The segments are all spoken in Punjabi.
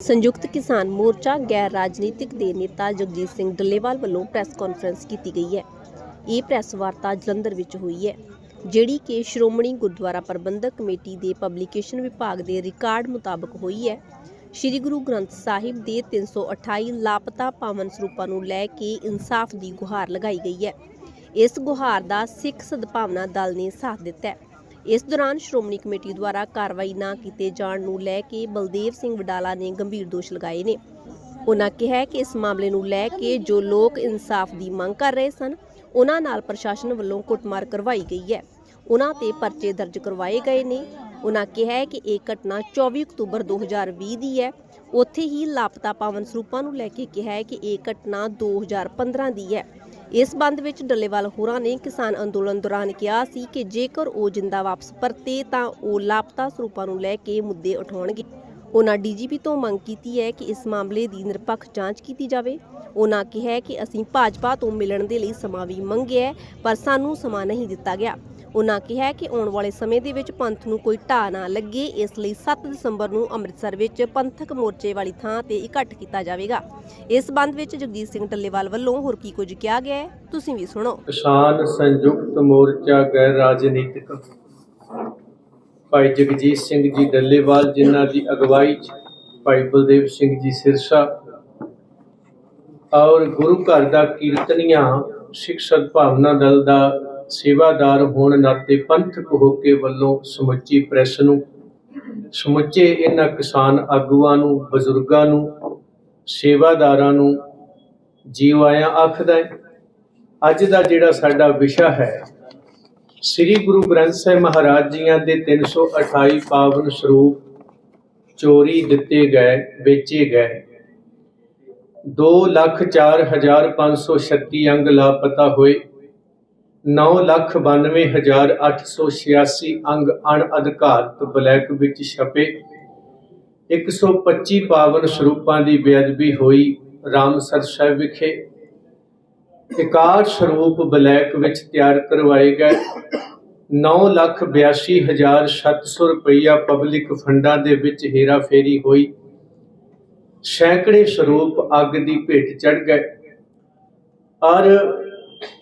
ਸੰਯੁਕਤ ਕਿਸਾਨ ਮੋਰਚਾ ਗੈਰ ਰਾਜਨੀਤਿਕ ਦੇ ਨੇਤਾ ਜਗਜੀਤ ਸਿੰਘ ਡੱਲੇਵਾਲ ਵੱਲੋਂ ਪ੍ਰੈਸ ਕਾਨਫਰੰਸ ਕੀਤੀ ਗਈ ਹੈ। ਇਹ ਪ੍ਰੈਸ ਵਾਰਤਾ ਜਲੰਧਰ ਵਿੱਚ ਹੋਈ ਹੈ, ਜਿਹੜੀ ਕਿ ਸ਼੍ਰੋਮਣੀ ਗੁਰਦੁਆਰਾ ਪ੍ਰਬੰਧਕ ਕਮੇਟੀ ਦੇ ਪਬਲੀਕੇਸ਼ਨ ਵਿਭਾਗ ਦੇ ਰਿਕਾਰਡ ਮੁਤਾਬਕ ਹੋਈ ਹੈ। ਸ੍ਰੀ ਗੁਰੂ ਗ੍ਰੰਥ ਸਾਹਿਬ ਦੇ 328 ਲਾਪਤਾ ਪਾਵਨ ਸਰੂਪਾਂ ਨੂੰ ਲੈ ਕੇ ਇਨਸਾਫ ਦੀ ਗੁਹਾਰ ਲਗਾਈ ਗਈ ਹੈ। ਇਸ ਗੁਹਾਰ ਦਾ ਸਿੱਖ ਸਦਭਾਵਨਾ ਦਲ ਨੇ ਸਾਥ ਦਿੱਤਾ ਹੈ। ਇਸ ਦੌਰਾਨ ਸ਼੍ਰੋਮਣੀ ਕਮੇਟੀ ਦੁਆਰਾ ਕਾਰਵਾਈ ਨਾ ਕੀਤੇ ਜਾਣ ਨੂੰ ਲੈ ਕੇ ਬਲਦੇਵ ਸਿੰਘ ਵਡਾਲਾ ਨੇ ਗੰਭੀਰ ਦੋਸ਼ ਲਗਾਏ ਨੇ। ਉਹਨਾਂ ਕਿਹਾ ਕਿ ਇਸ ਮਾਮਲੇ ਨੂੰ ਲੈ ਕੇ ਜੋ ਲੋਕ ਇਨਸਾਫ ਦੀ ਮੰਗ ਕਰ ਰਹੇ ਸਨ ਉਹਨਾਂ ਨਾਲ ਪ੍ਰਸ਼ਾਸਨ ਵੱਲੋਂ ਕੁੱਟਮਾਰ ਕਰਵਾਈ ਗਈ ਹੈ। ਉਹਨਾਂ ਤੇ ਪਰਚੇ ਦਰਜ ਕਰਵਾਏ ਗਏ ਨੇ। ਉਹਨਾਂ ਕਿਹਾ ਕਿ ਇਹ ਘਟਨਾ 24 ਅਕਤੂਬਰ 2020 ਦੀ ਹੈ। ਉੱਥੇ ਹੀ ਲਾਪਤਾ ਪਾਵਨ ਸਰੂਪਾਂ ਨੂੰ ਲੈ ਕੇ ਕਿਹਾ ਕਿ ਇਹ ਘਟਨਾ 2015 ਦੀ ਹੈ। ਇਸ ਬੰਦ ਵਿੱਚ ਡੱਲੇਵਾਲ ਹੋਰਾਂ ਨੇ ਕਿਸਾਨ ਅੰਦੋਲਨ ਦੌਰਾਨ ਕਿਹਾ ਸੀ ਕਿ ਜੇਕਰ ਉਹ ਜਿੰਦਾ ਵਾਪਸ ਪਰਤੇ ਤਾਂ ਉਹ ਲਾਪਤਾ ਸਰੂਪਾਂ ਨੂੰ ਲੈ ਕੇ ਮੁੱਦੇ ਉਠਾਉਣਗੇ। ਉਹਨਾਂ ਡੀਜੀਪੀ ਤੋਂ ਮੰਗ ਕੀਤੀ ਹੈ ਕਿ ਇਸ ਮਾਮਲੇ ਦੀ ਨਿਰਪੱਖ ਜਾਂਚ ਕੀਤੀ ਜਾਵੇ। ਉਹਨਾਂ ਕਿਹਾ ਕਿ ਅਸੀਂ ਭਾਜਪਾ ਤੋਂ ਮਿਲਣ ਦੇ ਲਈ ਸਮਾਂ ਵੀ ਮੰਗਿਆ ਪਰ ਸਾਨੂੰ ਸਮਾਂ ਨਹੀਂ ਦਿੱਤਾ ਗਿਆ। ਉਨ੍ਹਾਂ ਕਿਹਾ ਕਿ ਆਉਣ ਵਾਲੇ ਸਮੇਂ ਦੇ ਵਿੱਚ ਪੰਥ ਨੂੰ ਕੋਈ ਢਾਹ ਨਾ ਲੱਗੇ, ਇਸ ਲਈ 7 ਦਸੰਬਰ ਨੂੰ ਅੰਮ੍ਰਿਤਸਰ ਵਿੱਚ ਪੰਥਕ ਮੋਰਚੇ ਵਾਲੀ ਥਾਂ ਤੇ ਇਕੱਠ ਕੀਤਾ ਜਾਵੇਗਾ। ਇਸ ਸੰਬੰਧ ਵਿੱਚ ਜਗਜੀਤ ਸਿੰਘ ਟੱਲੇਵਾਲ ਵੱਲੋਂ ਹੋਰ ਕੀ ਕੁਝ ਕਿਹਾ ਗਿਆ ਹੈ, ਤੁਸੀਂ ਵੀ ਸੁਣੋ। ਕਿਸਾਨ ਸੰਯੁਕਤ ਮੋਰਚਾ ਗੈਰ ਰਾਜਨੀਤਿਕ। ਭਾਈ ਜਗਜੀਤ ਸਿੰਘ ਜੀ ਡੱਲੇਵਾਲ ਜਿਨ੍ਹਾਂ ਦੀ ਅਗਵਾਈ ਭਾਈ ਬਲਦੇਵ ਸਿੰਘ ਜੀ ਸਿਰਸਾ ਔਰ ਗੁਰੂ ਘਰ ਦਾ ਕੀਰਤਨੀਆਂ ਸਿੱਖ ਸਦਭਾਵਨਾ ਦਲ ਦਾ ਸੇਵਾਦਾਰ ਹੋਣ ਨਾਤੇ ਪੰਥਕ ਹੋ ਕੇ ਵੱਲੋਂ ਸਮੁੱਚੀ ਪ੍ਰੈਸ ਨੂੰ ਸਮੁੱਚੇ ਇਹਨਾਂ ਕਿਸਾਨ ਆਗੂਆਂ ਨੂੰ, ਬਜ਼ੁਰਗਾਂ ਨੂੰ, ਸੇਵਾਦਾਰਾਂ ਨੂੰ ਜੀਵ ਆਇਆਂ ਆਖਦਾ ਹੈ। ਅੱਜ ਦਾ ਜਿਹੜਾ ਸਾਡਾ ਵਿਸ਼ਾ ਹੈ, ਸ੍ਰੀ ਗੁਰੂ ਗ੍ਰੰਥ ਸਾਹਿਬ ਮਹਾਰਾਜ ਜੀਆਂ ਦੇ 328 ਪਾਵਨ ਸਰੂਪ ਚੋਰੀ ਦਿੱਤੇ ਗਏ, ਵੇਚੇ ਗਏ। 204536 ਅੰਗ ਲਾਪਤਾ ਹੋਏ। 992886 ਅੰਗ ਅਣਅਧਿਕਾਰਤ ਬਲੈਕ ਵਿੱਚ ਛਪੇ। 125 ਪਾਵਨ ਸਰੂਪਾਂ ਦੀ ਬੇਅਦਬੀ ਹੋਈ ਰਾਮਸਰ ਸਾਹਿਬ ਵਿਖੇ। ਇਕਾਠ ਸਰੂਪ ਬਲੈਕ ਵਿੱਚ ਤਿਆਰ ਕਰਵਾਏ ਗਏ। 982700 ਰੁਪਇਆ ਪਬਲਿਕ ਫੰਡਾਂ ਦੇ ਵਿੱਚ ਹੇਰਾਫੇਰੀ ਹੋਈ। ਸੈਂਕੜੇ ਸਰੂਪ ਅੱਗ ਦੀ ਭੇਟ ਚੜ ਗਏ। ਔਰ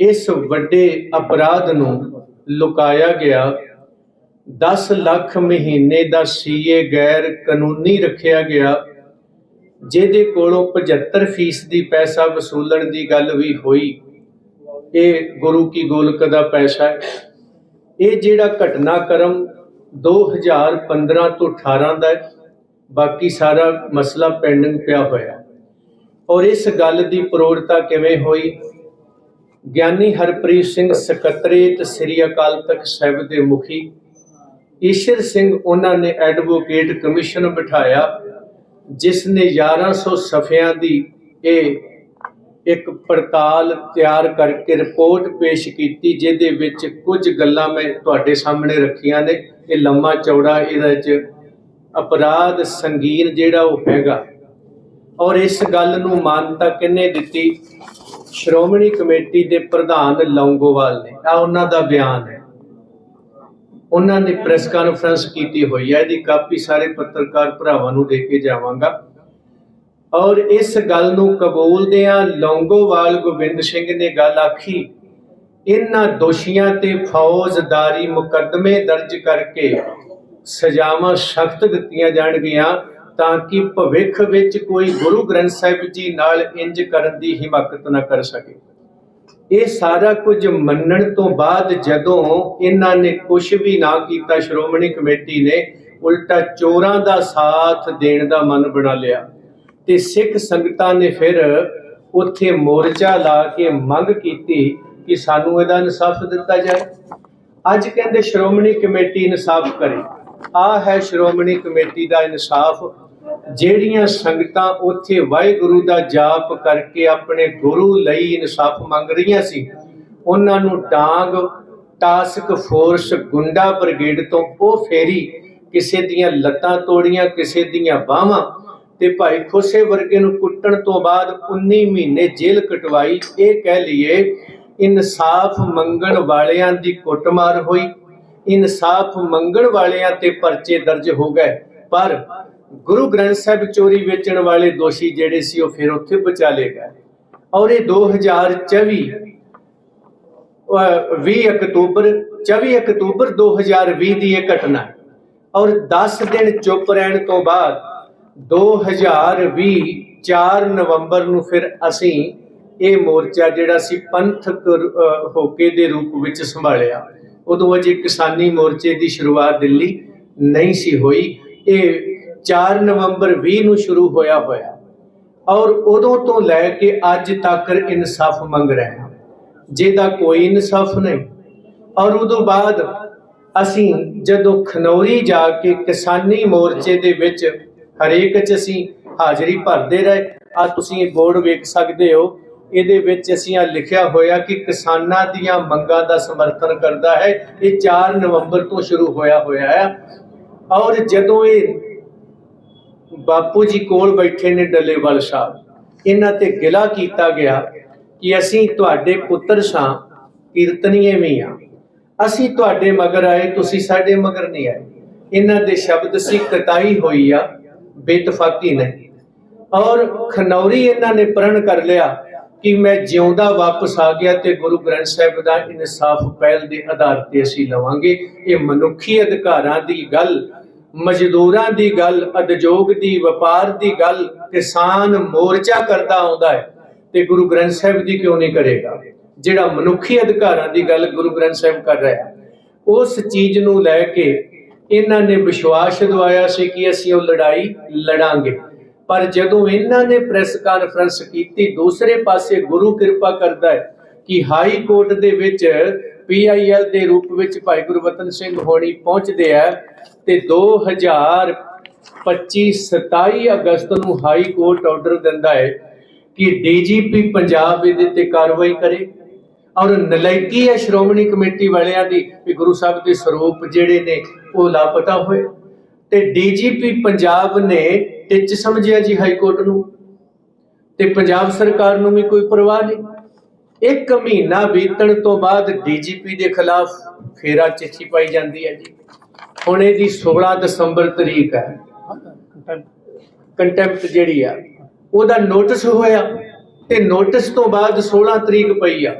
ਇਸ ਵੱਡੇ ਅਪਰਾਧ ਨੂੰ ਲੁਕਾਇਆ ਗਿਆ। 10 ਲੱਖ ਮਹੀਨੇ ਦਾ ਸੀਏ ਗੈਰ ਕਾਨੂੰਨੀ ਰੱਖਿਆ ਗਿਆ, ਜਿਹਦੇ ਕੋਲੋਂ 75% ਦੀ ਪੈਸਾ ਵਸੂਲਣ ਦੀ ਗੱਲ ਵੀ ਹੋਈ। ਇਹ ਗੁਰੂ ਕੀ ਗੋਲਕ ਦਾ ਪੈਸਾ ਹੈ। ਇਹ ਜਿਹੜਾ ਘਟਨਾਕ੍ਰਮ 2015 ਤੋਂ 18 ਦਾ ਹੈ, ਬਾਕੀ ਸਾਰਾ ਮਸਲਾ ਪੈਂਡਿੰਗ ਪਿਆ ਹੋਇਆ। ਔਰ ਇਸ ਗੱਲ ਦੀ ਪ੍ਰੋੜਤਾ ਕਿਵੇਂ ਹੋਈ? ਗਿਆਨੀ ਹਰਪ੍ਰੀਤ ਸਿੰਘ ਸਕੱਤਰੇਤ ਸ੍ਰੀ ਅਕਾਲ ਤਖਤ ਸਾਹਿਬ ਦੇ ਮੁਖੀ ਈਸ਼ਰ ਸਿੰਘ, ਉਹਨਾਂ ਨੇ ਐਡਵੋਕੇਟ ਕਮਿਸ਼ਨ ਬਿਠਾਇਆ ਜਿਸ ਨੇ 1100 ਸਫ਼ਿਆਂ ਦੀ ਇਹ ਇੱਕ ਪੜਤਾਲ ਤਿਆਰ ਕਰਕੇ ਰਿਪੋਰਟ ਪੇਸ਼ ਕੀਤੀ, ਜਿਹਦੇ ਵਿੱਚ ਕੁਝ ਗੱਲਾਂ ਮੈਂ ਤੁਹਾਡੇ ਸਾਹਮਣੇ ਰੱਖੀਆਂ ਨੇ। ਇਹ ਲੰਮਾ ਚੌੜਾ, ਇਹਦੇ ਵਿੱਚ ਅਪਰਾਧ ਸੰਗੀਨ ਜਿਹੜਾ ਉਹ ਹੈਗਾ। ਔਰ ਇਸ ਗੱਲ ਨੂੰ ਮਾਨਤਾ ਕਿੰਨੇ ਦਿੱਤੀ? ਸ਼੍ਰੋਮਣੀ ਕਮੇਟੀ ਦੇ ਪ੍ਰਧਾਨ ਲੌਂਗੋਵਾਲ ਨੇ। ਆ ਉਹਨਾਂ ਦਾ ਬਿਆਨ ਹੈ। ਉਹਨਾਂ ਨੇ ਪ੍ਰੈਸ ਕਾਨਫਰੰਸ ਕੀਤੀ ਹੋਈ ਹੈ। ਇਹਦੀ ਕਾਪੀ ਸਾਰੇ ਪੱਤਰਕਾਰ ਭਰਾਵਾਂ ਨੂੰ ਦੇ ਕੇ ਜਾਵਾਂਗਾ। ਔਰ ਇਸ ਗੱਲ ਨੂੰ ਕਬੂਲਦਿਆਂ ਲੌਂਗੋਵਾਲ ਗੋਬਿੰਦ ਸਿੰਘ ਨੇ ਗੱਲ ਆਖੀ ਇਹਨਾਂ ਦੋਸ਼ੀਆਂ ਤੇ ਫੌਜਦਾਰੀ ਮੁਕੱਦਮੇ ਦਰਜ ਕਰਕੇ ਸਜ਼ਾਵਾਂ ਸਖਤ ਦਿੱਤੀਆਂ ਜਾਣਗੀਆਂ। ਤਾਂ ਕਿ ਭਵਿੱਖ ਵਿੱਚ ਕੋਈ ਗੁਰੂ ਗ੍ਰੰਥ ਸਾਹਿਬ ਜੀ ਨਾਲ ਇੰਜ ਕਰਨ ਦੀ ਹਿਮਾਕਤ ਨਾ ਕਰ ਸਕੇ। ਇਹ ਸਾਰਾ ਕੁਝ ਮੰਨਣ ਤੋਂ ਬਾਅਦ ਜਦੋਂ ਇਹਨਾਂ ਨੇ ਕੁਝ ਵੀ ਨਾ ਕੀਤਾ, ਸ਼੍ਰੋਮਣੀ ਕਮੇਟੀ ਨੇ ਉਲਟਾ ਚੋਰਾਂ ਦਾ ਸਾਥ ਦੇਣ ਦਾ ਮਨ ਬਣਾ ਲਿਆ ਤੇ ਸਿੱਖ ਸੰਗਤਾਂ ਨੇ ਫਿਰ ਉੱਥੇ ਮੋਰਚਾ ਲਾ ਕੇ ਮੰਗ ਕੀਤੀ ਕਿ ਸਾਨੂੰ ਇਹਦਾ ਇਨਸਾਫ ਦਿੱਤਾ ਜਾਏ। ਅੱਜ ਕਹਿੰਦੇ ਸ਼੍ਰੋਮਣੀ ਕਮੇਟੀ ਇਨਸਾਫ ਕਰੇ। ਆ ਹੈ ਸ਼੍ਰੋਮਣੀ ਕਮੇਟੀ ਦਾ ਇਨਸਾਫ। ਜਿਹੜੀਆਂ ਸੰਗਤਾਂ ਉੱਥੇ ਵਾਹਿਗੁਰੂ ਦਾ ਜਾਪ ਕਰਕੇ ਆਪਣੇ ਗੁਰੂ ਲਈ ਇਨਸਾਫ ਮੰਗ ਰਹੀਆਂ ਸੀ, ਉਹਨਾਂ ਨੂੰ ਡਾਂਗ, ਟਾਸਕ ਫੋਰਸ, ਗੁੰਡਾ ਬ੍ਰਿਗੇਡ ਤੋਂ ਉਹ ਫੇਰੀ, ਕਿਸੇ ਦੀਆਂ ਲੱਤਾਂ ਤੋੜੀਆਂ, ਕਿਸੇ ਦੀਆਂ ਬਾਹਾਂ ਤੇ ਭਾਈ ਖੋਸੇ ਵਰਗੇ ਨੂੰ ਕੁੱਟਣ ਤੋਂ ਬਾਅਦ 19 ਮਹੀਨੇ ਜੇਲ੍ਹ ਕਟਵਾਈ। ਇਹ ਕਹਿ ਲਈਏ, ਇਨਸਾਫ ਮੰਗਣ ਵਾਲਿਆਂ ਦੀ ਕੁੱਟਮਾਰ ਹੋਈ। ਇਨਸਾਫ ਮੰਗਣ ਵਾਲਿਆਂ ਤੇ ਪਰਚੇ ਦਰਜ ਹੋ ਗਏ, ਪਰ ਗੁਰੂ ਗ੍ਰੰਥ ਸਾਹਿਬ ਚੋਰੀ ਵੇਚਣ ਵਾਲੇ ਦੋਸ਼ੀ ਜਿਹੜੇ ਸੀ ਉਹ ਫਿਰ ਉੱਥੇ ਬਚਾ ਗਏ। ਔਰ ਇਹ 2024 20 ਅਕਤੂਬਰ 24 ਅਕਤੂਬਰ 2020 ਦੀ ਇਹ ਘਟਨਾ ਔਰ 10 ਦਿਨ ਚੁੱਪ ਰਹਿਣ ਤੋਂ ਬਾਅਦ 2020 4 ਨਵੰਬਰ ਨੂੰ ਫਿਰ ਅਸੀਂ ਇਹ ਮੋਰਚਾ ਜਿਹੜਾ ਸੀ ਪੰਥਕ ਹੋਕੇ ਦੇ ਰੂਪ ਵਿੱਚ ਸੰਭਾਲਿਆ। ਉਦੋਂ ਅਜੇ ਕਿਸਾਨੀ ਮੋਰਚੇ ਦੀ ਸ਼ੁਰੂਆਤ ਦਿੱਲੀ ਨਹੀਂ ਸੀ ਹੋਈ। ਇਹ 4 ਨਵੰਬਰ 20 ਨੂੰ ਸ਼ੁਰੂ ਹੋਇਆ ਹੋਇਆ। ਔਰ ਉਦੋਂ ਤੋਂ ਲੈ ਕੇ ਅੱਜ ਤੱਕ ਇਨਸਾਫ ਮੰਗ ਰਹੇ ਹਾਂ। ਜਿਹਦਾ ਕੋਈ ਇਨਸਾਫ ਨਹੀਂ। ਔਰ ਉਦੋਂ ਬਾਅਦ ਅਸੀਂ ਜਦੋਂ ਖਨੌਰੀ ਜਾ ਕੇ ਕਿਸਾਨੀ ਮੋਰਚੇ ਦੇ ਵਿੱਚ ਹਰੇਕ ਚ ਅਸੀਂ ਹਾਜ਼ਰੀ ਭਰਦੇ ਰਹੇ, ਆ ਤੁਸੀਂ ਇਹ ਬੋਰਡ ਵੇਖ ਸਕਦੇ ਹੋ, ਇਹਦੇ ਵਿੱਚ ਅਸੀਂ ਆ ਲਿਖਿਆ ਹੋਇਆ ਕਿ ਕਿਸਾਨਾਂ ਦੀਆਂ ਮੰਗਾਂ ਦਾ ਸਮਰਥਨ ਕਰਦਾ ਹੈ। ਇਹ 4 ਨਵੰਬਰ ਤੋਂ ਸ਼ੁਰੂ ਹੋਇਆ ਹੋਇਆ ਹੈ ਔਰ ਜਦੋਂ ਇਹ ਬਾਪੂ ਜੀ ਕੋਲ ਬੈਠੇ ਨੇ ਡੱਲੇਵਾਲ ਸਾਹਿਬ। ਇਹਨਾਂ ਤੇ ਗਿਲਾ ਕੀਤਾ ਗਿਆ ਕਿ ਅਸੀਂ ਤੁਹਾਡੇ ਪੁੱਤਰ ਸਾਂ, ਕੀਰਤਨੀਏ ਵੀ ਆ। ਅਸੀਂ ਤੁਹਾਡੇ ਮਗਰ ਆਏ, ਤੁਸੀਂ ਸਾਡੇ ਮਗਰ ਨਹੀਂ ਆਏ। ਇਹਨਾਂ ਦੇ ਸ਼ਬਦ ਸੀ ਕਤਾਈ ਹੋਈ ਆ ਬੇਤਫਾਕੀ ਨਹੀਂ। ਔਰ ਖਨੌਰੀ ਇਹਨਾਂ ਨੇ ਪ੍ਰਣ ਕਰ ਲਿਆ ਕਿ ਮੈਂ ਜਿਉਂਦਾ ਵਾਪਸ ਆ ਗਿਆ ਤੇ ਗੁਰੂ ਗ੍ਰੰਥ ਸਾਹਿਬ ਦਾ ਇਨਸਾਫ ਪਹਿਲ ਦੇ ਆਧਾਰ ਤੇ ਅਸੀਂ ਲਵਾਂਗੇ। ਇਹ ਮਨੁੱਖੀ ਅਧਿਕਾਰਾਂ ਦੀ ਗੱਲ ਮਜ਼ਦੂਰਾਂ ਦੀ ਗੱਲ, ਉਦਯੋਗ ਦੀ, ਵਪਾਰ ਦੀ ਗੱਲ ਕਿਸਾਨ ਮੋਰਚਾ ਕਰਦਾ ਆਉਂਦਾ ਹੈ। ਤੇ ਗੁਰੂ ਗ੍ਰੰਥ ਸਾਹਿਬ ਦੀ ਕਿਉਂ ਨਹੀਂ ਕਰੇਗਾ? ਜਿਹੜਾ ਮਨੁੱਖੀ ਅਧਿਕਾਰਾਂ ਦੀ ਗੱਲ ਗੁਰੂ ਗ੍ਰੰਥ ਸਾਹਿਬ ਕਰ ਰਿਹਾ ਉਸ ਚੀਜ਼ ਨੂੰ ਲੈ ਕੇ ਇਹਨਾਂ ਨੇ ਵਿਸ਼ਵਾਸ ਦਿਵਾਇਆ ਸੀ ਕਿ ਅਸੀਂ ਉਹ ਲੜਾਈ ਲੜਾਂਗੇ। ਪਰ ਜਦੋਂ ਇਹਨਾਂ ਨੇ ਪ੍ਰੈਸ ਕਾਨਫਰੰਸ ਕੀਤੀ, ਦੂਸਰੇ ਪਾਸੇ ਗੁਰੂ ਕਿਰਪਾ ਕਰਦਾ ਹੈ ਕਿ ਹਾਈ ਕੋਰਟ ਦੇ ਵਿੱਚ ਪੀਆਈਐਲ ਦੇ ਰੂਪ ਵਿੱਚ ਭਾਈ ਗੁਰਵਤਨ ਸਿੰਘ ਹੋਣੀ ਪਹੁੰਚਦੇ ਆ ਤੇ 2025 27 ਅਗਸਤ ਨੂੰ ਹਾਈ ਕੋਰਟ ਆਰਡਰ ਦਿੰਦਾ ਹੈ ਕਿ ਡੀਜੀਪੀ ਪੰਜਾਬ ਇਹਦੇ ਤੇ ਕਾਰਵਾਈ ਕਰੇ। ਔਰ ਨਲਾਇਕੀ ਹੈ ਸ਼੍ਰੋਮਣੀ ਕਮੇਟੀ ਵਾਲਿਆਂ ਦੀ ਵੀ ਗੁਰੂ ਸਾਹਿਬ ਦੇ ਸਰੂਪ ਜਿਹੜੇ ਨੇ ਉਹ ਲਾਪਤਾ ਹੋਏ। ਤੇ ਡੀਜੀਪੀ ਪੰਜਾਬ ਨੇ ਟਿੱਚ ਸਮਝਿਆ ਜੀ ਹਾਈ ਕੋਰਟ ਨੂੰ। ਤੇ ਪੰਜਾਬ ਸਰਕਾਰ ਨੂੰ ਵੀ ਕੋਈ ਪਰਵਾਹ ਨਹੀਂ। ਇੱਕ ਮਹੀਨਾ ਬੀਤਣ ਤੋਂ ਬਾਅਦ ਡੀਜੀਪੀ ਦੇ ਖਿਲਾਫ ਫੇਰਾ ਚਿੱਠੀ ਪਾਈ ਜਾਂਦੀ ਹੈ ਜੀ। ਹੁਣ ਇਹਦੀ 16 ਦਸੰਬਰ ਤਰੀਕ ਹੈ। ਕੰਟੈਂਪਟ ਜਿਹੜੀ ਆ, ਉਹਦਾ ਨੋਟਿਸ ਹੋਇਆ ਤੇ ਨੋਟਿਸ ਤੋਂ ਬਾਅਦ 16 ਤਰੀਕ ਪਈ ਆ।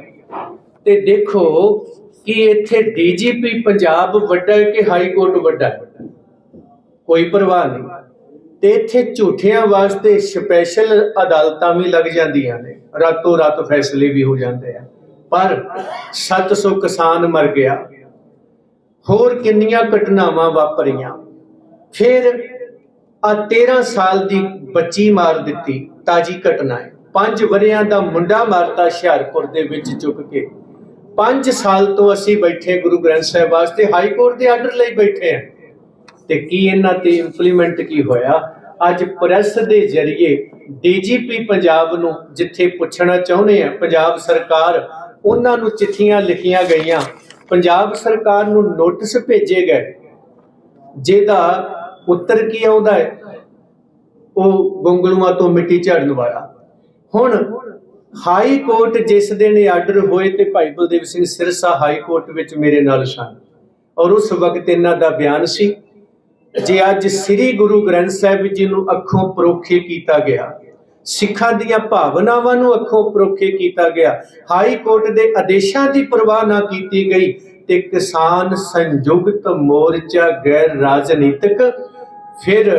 ਤੇ ਦੇਖੋ ਕਿ ਇੱਥੇ ਡੀਜੀਪੀ ਪੰਜਾਬ ਵੱਡਾ ਹੈ ਕਿ ਹਾਈ ਕੋਰਟ ਵੱਡਾ ਹੈ? ਕੋਈ ਪਰਵਾਹ ਨਹੀਂ। ਤੇ ਇੱਥੇ ਝੂਠਿਆਂ ਵਾਸਤੇ ਸਪੈਸ਼ਲ ਅਦਾਲਤਾਂ ਵੀ ਲੱਗ ਜਾਂਦੀਆਂ ਨੇ। ਰਾਤੋਂ ਰਾਤ ਫੈਸਲੇ ਵੀ ਹੋ ਜਾਂਦੇ ਆ। ਪਰ 700 ਕਿਸਾਨ ਮਰ ਗਿਆ। ਹੋਰ ਕਿੰਨੀਆਂ ਘਟਨਾਵਾਂ ਵਾਪਰੀਆਂ। ਫਿਰ ਆ 13 ਸਾਲ ਦੀ ਬੱਚੀ ਮਾਰ ਦਿੱਤੀ। ਤਾਜੀ ਘਟਨਾ ਹੈ। 5 ਵਰਿਆਂ ਦਾ ਮੁੰਡਾ ਮਾਰਤਾ ਹੁਸ਼ਿਆਰਪੁਰ ਦੇ ਵਿੱਚ ਚੁੱਕ ਕੇ। 5 ਸਾਲ ਤੋਂ ਅਸੀਂ ਬੈਠੇ ਗੁਰੂ ਗ੍ਰੰਥ ਸਾਹਿਬ ਵਾਸਤੇ। ਹਾਈ ਕੋਰਟ ਦੇ ਆਰਡਰ ਲਈ ਬੈਠੇ ਆ। ਤੇ ਕੀ ਇਹਨਾਂ ਤੇ ਇੰਪਲੀਮੈਂਟ ਕੀ ਹੋਇਆ? ਅੱਜ ਪ੍ਰੈਸ ਦੇ ਜ਼ਰੀਏ ਡੀਜੀਪੀ ਪੰਜਾਬ ਨੂੰ ਜਿੱਥੇ ਪੁੱਛਣਾ ਚਾਹੁੰਦੇ ਆ, ਪੰਜਾਬ ਸਰਕਾਰ, ਉਹਨਾਂ ਨੂੰ ਚਿੱਠੀਆਂ ਲਿਖੀਆਂ ਗਈਆਂ। ਪੰਜਾਬ ਸਰਕਾਰ ਨੂੰ ਨੋਟਿਸ ਭੇਜੇ ਗਏ। ਜਿਹਦਾ ਉੱਤਰ ਕੀ ਆਉਂਦਾ ਹੈ? ਉਹ ਗੁੰਗਲੂਆਂ ਤੋਂ ਮਿੱਟੀ ਝਾੜਨ ਵਾਲਾ। ਹੁਣ ਹਾਈ ਕੋਰਟ ਜਿਸ ਦਿਨ ਇਹ ਆਰਡਰ ਹੋਏ ਤੇ ਭਾਈ ਬਲਦੇਵ ਸਿੰਘ ਸਿਰਸਾ ਹਾਈ ਕੋਰਟ ਵਿੱਚ ਮੇਰੇ ਨਾਲ ਸਨ। ਔਰ ਉਸ ਵਕਤ ਇਹਨਾਂ ਦਾ ਬਿਆਨ ਸੀ। ਜੇ ਅੱਜ ਸ੍ਰੀ ਗੁਰੂ ਗ੍ਰੰਥ ਸਾਹਿਬ ਜੀ ਨੂੰ ਅੱਖੋਂ ਪਰੋਖੇ ਕੀਤਾ ਗਿਆ, ਸਿੱਖਾਂ ਦੀਆਂ ਭਾਵਨਾਵਾਂ ਨੂੰ ਅੱਖੋਂ ਪਰੋਖੇ ਕੀਤਾ ਗਿਆ, ਹਾਈ ਕੋਰਟ ਦੇ ਆਦੇਸ਼ਾਂ ਦੀ ਪਰਵਾਹ ਨਾ ਕੀਤੀ ਗਈ, ਤੇ ਕਿਸਾਨ ਸੰਯੁਕਤ ਮੋਰਚਾ ਗੈਰ ਰਾਜਨੀਤਿਕ ਫਿਰ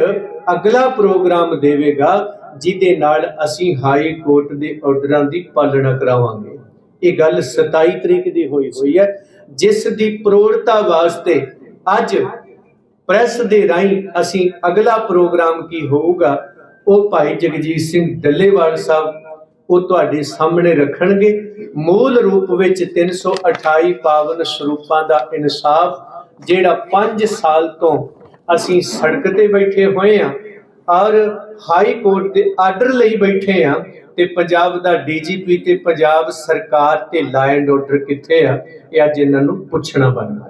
ਅਗਲਾ ਪ੍ਰੋਗਰਾਮ ਦੇਵੇਗਾ, ਜਿਹਦੇ ਨਾਲ ਅਸੀਂ ਹਾਈ ਕੋਰਟ ਦੇ ਆਰਡਰਾਂ ਦੀ ਪਾਲਣਾ ਕਰਾਵਾਂਗੇ। ਇਹ ਗੱਲ 27 ਤਰੀਕ ਦੀ ਹੋਈ ਹੋਈ ਹੈ, ਜਿਸ ਦੀ ਪ੍ਰੋੜਤਾ ਵਾਸਤੇ ਅੱਜ ਪ੍ਰੈਸ ਦੇ ਰਾਹੀਂ ਅਸੀਂ ਅਗਲਾ ਪ੍ਰੋਗਰਾਮ ਕੀ ਹੋਊਗਾ, ਉਹ ਭਾਈ ਜਗਜੀਤ ਸਿੰਘ ਡੱਲੇਵਾਲ ਸਾਹਿਬ, ਉਹ ਤੁਹਾਡੇ ਸਾਹਮਣੇ ਰੱਖਣਗੇ। ਮੂਲ ਰੂਪ ਵਿੱਚ 328 ਪਾਵਨ ਸਰੂਪਾਂ ਦਾ ਇਨਸਾਫ, ਜਿਹੜਾ 5 ਸਾਲ ਤੋਂ ਅਸੀਂ ਸੜਕ ਤੇ ਬੈਠੇ ਹੋਏ ਆ ਔਰ ਹਾਈ ਕੋਰਟ ਦੇ ਆਰਡਰ ਲਈ ਬੈਠੇ ਆ ਤੇ ਪੰਜਾਬ ਦਾ ਡੀਜੀਪੀ ਤੇ ਪੰਜਾਬ ਸਰਕਾਰ ਤੇ ਲਾਅ ਐਂਡ ਆਰਡਰ ਕਿੱਥੇ ਆ, ਇਹ ਅੱਜ ਇਹਨਾਂ ਨੂੰ ਪੁੱਛਣਾ ਬਣਦਾ